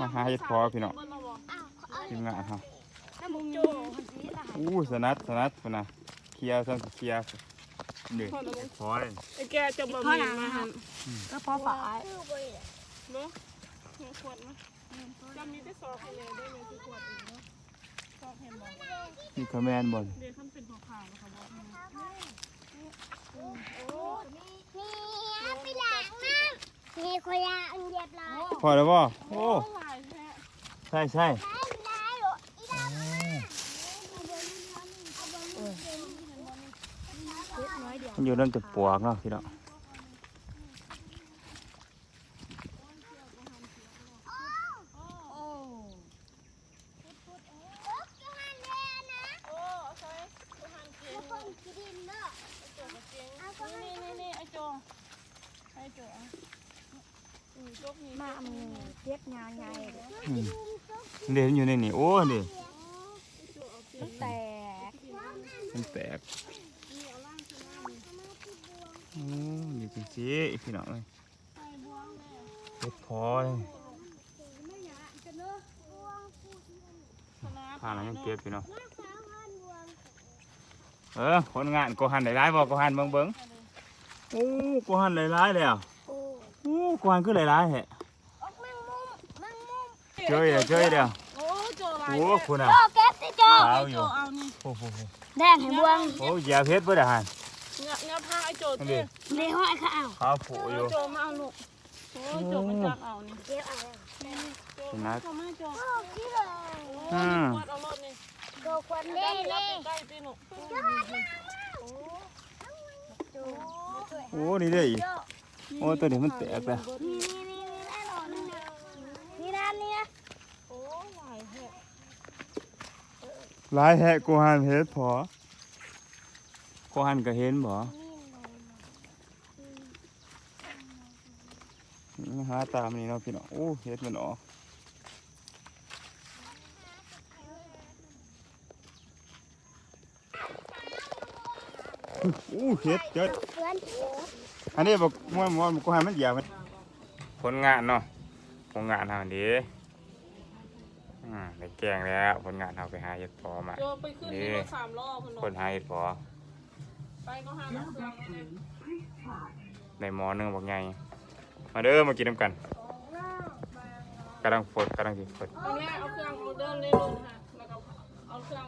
มาหาเห็ดพอพี่น้องทีมงานเฮาน้ำมุงโจมันสีละอู้สนัดสนัดพุ่นน่ะเคลียร์ซั่นเคลียร์นี่พอเลยไอ้แกจะบะหมี่มาหันก็พอฝายเนาะหัวขวดมั้ยจำมีได้ซอกให้เลยได้เลยที่ขวดอีกเนาะซอกเห็นบ่นี่คอมแมนบ่เดี๋ยวขั้นเป็นขาวๆนะคะบอก ำนี่ขยะอันเรียบร้อย พอแล้วบ่โอ้ โอ้หลายแท้ ใช่ใช่ ได้ได้หรออีดา น้อยเดียว มันอยู่นั่นจะปวกเนาะพี่น้อง โอ้ จะหันเลยนะ โอ้เอาใส่เอาหันเก่ง คนกินเนาะ โจกเก่งนี่นี่นี่ไอ้โจไอ้โจอ่ะอือจกนี่ มาเอามือเจ็บงานใหญ่อืมเด่นอยู่ในนี่โอ้นี่แตกมันแตกโอ้นี่จังซี่พี่น้องเอ้ยเฮ็ดพอเลยผ่านแล้วยังเก็บพี่น้องมาสาวพันวงเออคนงานก็หันหลายๆบ่ก็หันเบิ่งเบิ่งโอ้ก็หันหลายๆแล้วโอ้โอ้ก็หันคือหลายๆแฮะออกมังมุมมังมุมเจอเด้อเจอเด้อโอ้โจหลายโอ้คุณน่ะโจเก็บสิโจขาวอโจยู่เอานี่โอ้โหแดงให้บวงโอ้เหยียบเพชรบ่ได้หันเนื้อเนื้อผ้าไอ้โจนั่นเจ้ดิเลยห้อยเขาเอาขาวโผล่อยู่ โจมาเอาลูกโอ้โจมันจับเอานี่เก็บเอาโจมาโจมาโจโอ้กี่เลยโอ้ยขวดเอารถนี่โจควันเล่เล่ใกล้ๆตีหนูโอ้นี่เด้ออีก โอ้ตัวนี้มันแตกแล้วนี่นี่นี่นี่แน่นอนนี่นี่นะนี่นะโอ้หลายแฮะหลายแฮะกูหันเฮ็ดพอกูหันก็เห็นบ่หาตามนี่เนาะพี่น้องโอ้เฮ็ดมันออกโอ้เฮ็ดเจ็ดเพื่ อนอันนี้บอกมวยมวยกูให้มันเหยียบมันผลงานเนาะผลงานเฮานี้อ่าได้แกงแล้วผลงานเฮาไปหาเห็ดพอมาโจไปขึ้นที่รถสามล้อคุณคนหาเห็ดพอไปก็หาน้ำเครื่องเลยในหมอหนึงบอกไงมาเด้อมากินน้ำกันกำลังฝดกำลังสิฝด ตอนแรกเอาเครื่องเอาเดินเล่นลงค่ะแล้วก็เอาเครื่อง